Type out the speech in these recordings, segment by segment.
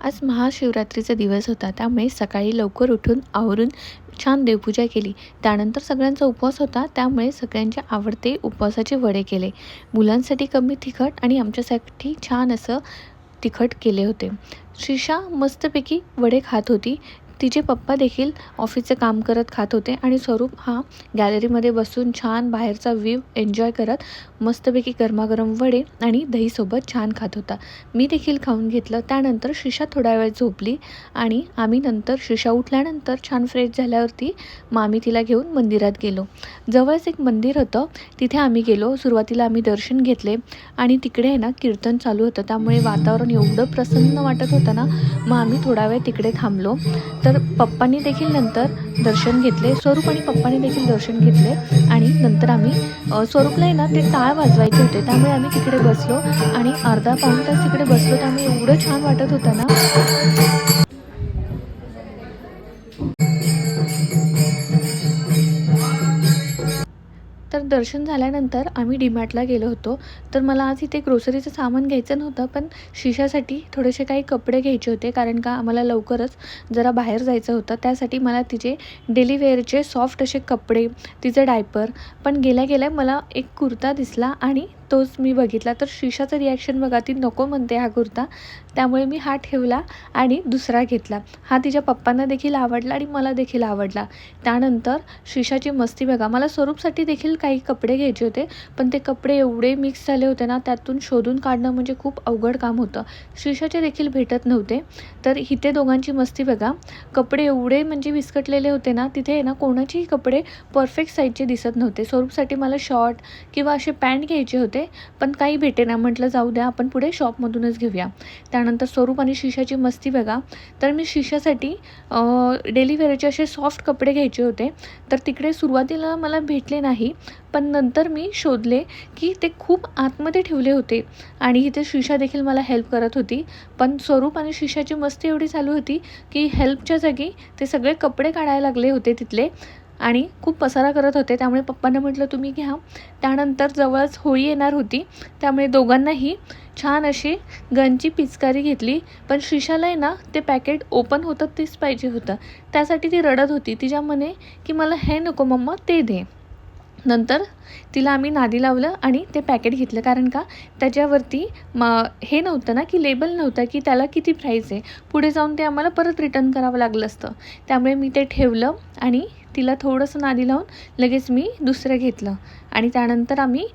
आज महाशिवरात्रीचा दिवस होता त्यामुळे सकाळी लवकर उठून आवरून छान देवपूजा केली. त्यानंतर सगळ्यांचा उपवास होता त्यामुळे सगळ्यांचे आवडते उपवासाचे वडे केले. मुलांसाठी कमी तिखट आणि आमच्यासाठी छान असं तिखट केले होते. श्रीषा मस्तपैकी वडे खात होती. तिचे पप्पा देखील ऑफिसचं काम करत खात होते आणि स्वरूप हा गॅलरीमध्ये बसून छान बाहेरचा व्ह्यू एन्जॉय करत मस्तपैकी गरमागरम वडे आणि दहीसोबत छान खात होता. मी देखील खाऊन घेतलं. त्यानंतर शिशा थोडा वेळ झोपली आणि आम्ही नंतर शिशा उठल्यानंतर छान फ्रेश झाल्यावरती मग आम्ही तिला घेऊन मंदिरात गेलो. जवळच एक मंदिर होतं. तिथे आम्ही गेलो. सुरुवातीला आम्ही दर्शन घेतले आणि तिकडे आहे ना कीर्तन चालू होतं. त्यामुळे वातावरण एवढं प्रसन्न वाटत होतं ना मग आम्ही थोडा वेळ तिकडे थांबलो. तर तर पप्पांनी देखील नंतर दर्शन घेतले स्वरूप आणि पप्पांनी देखील दर्शन घेतले आणि नंतर आम्ही स्वरूपला आहे ना ते टाळ वाजवायचे होते. त्यामुळे आम्ही तिकडे बसलो आणि अर्धा पाऊण तास तिकडे बसलो. त्यामुळे एवढं छान वाटत होतं ना. तर दर्शन झाल्यानंतर आम्ही डीमार्टला गेलो होतो. तर मला आज इथे ग्रोसरीचं सामान घ्यायचं नव्हतं पण शिशासाठी थोडेसे काही कपडे घ्यायचे होते कारण का आम्हाला लवकरच जरा बाहेर जायचं होतं. त्यासाठी मला तिचे डेली वेअरचे सॉफ्ट असे कपडे तिचे डायपर पण गेल्या गेल्या मला एक कुर्ता दिसला आणि तोच मी बघितला. तर शिशाचं रिॲक्शन बघा ती नको म्हणते हा कुर्ता. त्यामुळे मी हा ठेवला आणि दुसरा घेतला. हा तिच्या पप्पांना देखील आवडला आणि मला देखील आवडला. त्यानंतर शिशाची मस्ती बघा. मला स्वरूपसाठी देखील काही कपडे घ्यायचे होते पण ते कपडे एवढे मिक्स झाले होते ना त्यातून शोधून काढणं म्हणजे खूप अवघड काम होतं. शिशाचे देखील भेटत नव्हते. तर इथे दोघांची मस्ती बघा. कपडे एवढे म्हणजे विस्कटलेले होते ना तिथे ना कोणाचेही कपडे परफेक्ट साईजचे दिसत नव्हते. स्वरूपसाठी मला शॉर्ट किंवा असे पॅन्ट घ्यायचे होते. पण काही भेटेना म्हटलं जाऊ द्या आपण पुढे शॉपमधूनच घेऊया. त्यानंतर स्वरूप आणि शिशाची मस्ती बघा. तर मी शिशासाठी डेली वेअरचे असे सॉफ्ट कपडे घ्यायचे होते. तर तिकडे सुरुवातीला मला भेटले नाही पण नंतर मी शोधले की ते खूप आतमध्ये ठेवले होते. आणि इथे शिशा देखील मला हेल्प करत होती. पण स्वरूप आणि शिशाची मस्ती एवढी चालू होती की हेल्पच्या जागी ते सगळे कपडे काढायला लागले होते तिथले. आणि खूप पसारा करत होते. त्यामुळे पप्पांना म्हटलं तुम्ही घ्या. त्यानंतर जवळच होळी येणार होती. त्यामुळे दोघांनाही छान अशी गनची पिचकारी घेतली. पण श्रीशाला आहे ना ते पॅकेट ओपन होतं तेच पाहिजे होतं. त्यासाठी ती रडत होती. तिच्या मने की मला हे नको मम्मा ते दे. नंतर तिला आम्ही नादी लावलं आणि ते पॅकेट घेतलं. कारण का त्याच्यावरती म हे नव्हतं ना की लेबल नव्हतं की त्याला किती प्राईस आहे. पुढे जाऊन ते आम्हाला परत रिटर्न करावं लागलं असतं. त्यामुळे मी ते ठेवलं आणि तिला थोडंसं नादी लावून लगेच मी दुसरं घेतलं. आणि त्यानंतर आम्ही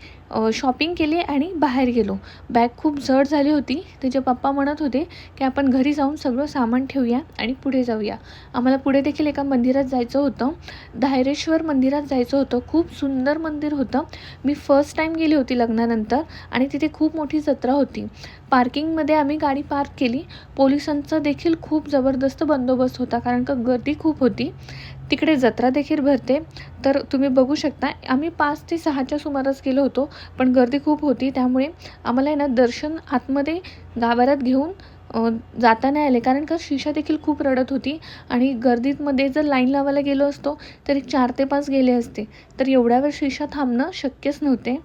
शॉपिंग केली आणि बाहेर गेलो. बॅग खूप जड झाली होती. तिचे पप्पा म्हणत होते की आपण घरी जाऊन सगळं सामान ठेवूया आणि पुढे जाऊया. आम्हाला पुढे देखील एका मंदिरात जायचं होतं. धायरेश्वर मंदिरात जायचं होतं. खूप सुंदर मंदिर होतं. मी फर्स्ट टाईम गेली होती लग्नानंतर आणि तिथे खूप मोठी जत्रा होती. पार्किंगमध्ये आम्ही गाडी पार्क केली. पोलिसांचा देखील खूप जबरदस्त बंदोबस्त होता कारण का गर्दी खूप होती. तिकडे जत्रा देखील भरते. तर तुम्ही बघू शकता आम्ही पाच ते सहाच्या सुमारास गेलो होतो पण गर्दी खूप होती. त्यामुळे आम्हाला आहे ना दर्शन आतमध्ये गाभाऱ्यात घेऊन जाताना जाता नाही आले. कारण का शिशा देखील खूप रडत होती आणि गर्दीमध्ये जर लाईन लावायला गेलो असतो तर एक चार ते पाच गेले असते. तर एवढ्या वेळ शिशा थांबणं शक्यच नव्हते.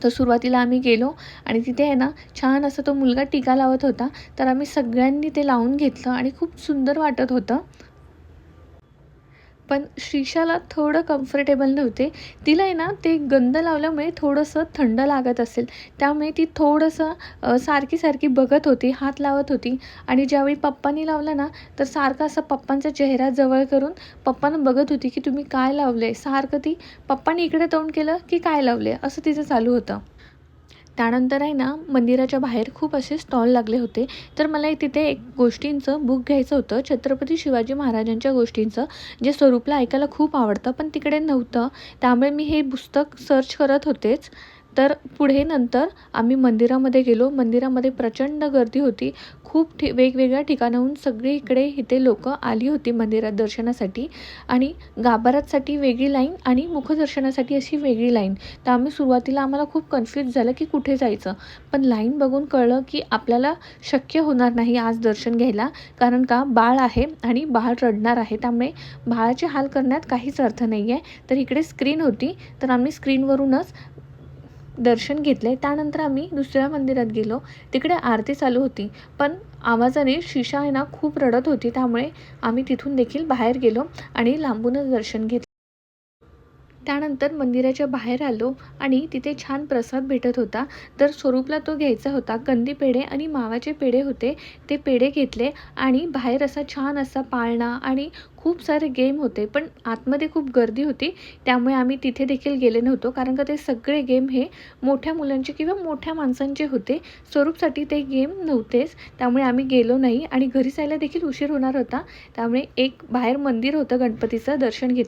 तर सुरुवातीला आम्ही गेलो आणि तिथे आहे ना छान असं तो मुलगा टीका लावत होता. तर आम्ही सगळ्यांनी ते लावून घेतलं आणि खूप सुंदर वाटत होतं. पण शिशाला थोडं कम्फर्टेबल नव्हते. तिला आहे ना ते गंध लावल्यामुळे थोडंसं थंड लागत असेल. त्यामुळे ती थोडंसं सारखी सारखी बघत होती हात लावत होती. आणि ज्यावेळी पप्पांनी लावलं ना तर सारखं असं पप्पांचा चेहरा जवळ करून पप्पांना बघत होती की तुम्ही काय लावलं आहे सारखं ती पप्पांनी इकडे तोंड केलं की काय लावले असं तिचं चालू होतं. त्यानंतर आहे ना मंदिराच्या बाहेर खूप असे स्टॉल लागले होते. तर मला तिथे एक गोष्टींचं बुक घ्यायचं होतं. छत्रपती शिवाजी महाराजांच्या गोष्टींचं जे स्वरूपला ऐकायला खूप आवडतं पण तिकडे नव्हतं. त्यामुळे मी हे पुस्तक सर्च करत होतेच. तर पुढे नंतर आम्ही मंदिरामध्ये गेलो. मंदिरामध्ये प्रचंड गर्दी होती. खूप ठि वेगवेगळ्या ठिकाणाहून सगळी इकडे इथे लोकं आली होती मंदिरात दर्शनासाठी. आणि गाभाऱ्यासाठी वेगळी लाईन आणि मुखदर्शनासाठी अशी वेगळी लाईन. तर आम्ही सुरुवातीला आम्हाला खूप कन्फ्यूज झालं की कुठे जायचं. पण लाईन बघून कळलं की आपल्याला शक्य होणार नाही आज दर्शन घ्यायला. कारण का? बाळ आहे आणि बाळ रडणार आहे. त्यामुळे बाळाचे हाल करण्यात काहीच अर्थ नाही आहे तर इकडे स्क्रीन होती. तर आम्ही स्क्रीनवरूनच दर्शन घेतले. त्यानंतर आम्ही दुसऱ्या मंदिरात गेलो. तिकडे आरती चालू होती. पण आवाजाने शिशा आहे ना खूप रडत होती. त्यामुळे आम्ही तिथून देखील बाहेर गेलो आणि लांबूनच दर्शन घेतलं. त्यानंतर मंदिराच्या बाहेर आलो आणि तिथे छान प्रसाद भेटत होता. तर स्वरूपला तो घ्यायचा होता. कंदी पेढे आणि मावाचे पेढे होते. ते पेढे घेतले आणि बाहेर असा छान असा पाळणा आणि खूप सारे गेम होते. पण आतमध्ये खूप गर्दी होती. त्यामुळे आम्ही तिथे देखील गेले नव्हतो. कारण का ते सगळे गेम हे मोठ्या मुलांचे किंवा मोठ्या माणसांचे होते. स्वरूपसाठी ते गेम नव्हतेच. त्यामुळे आम्ही गेलो नाही आणि घरी जायला देखील उशीर होणार होता. त्यामुळे एक बाहेर मंदिर होतं गणपतीचं. दर्शन घेतलं.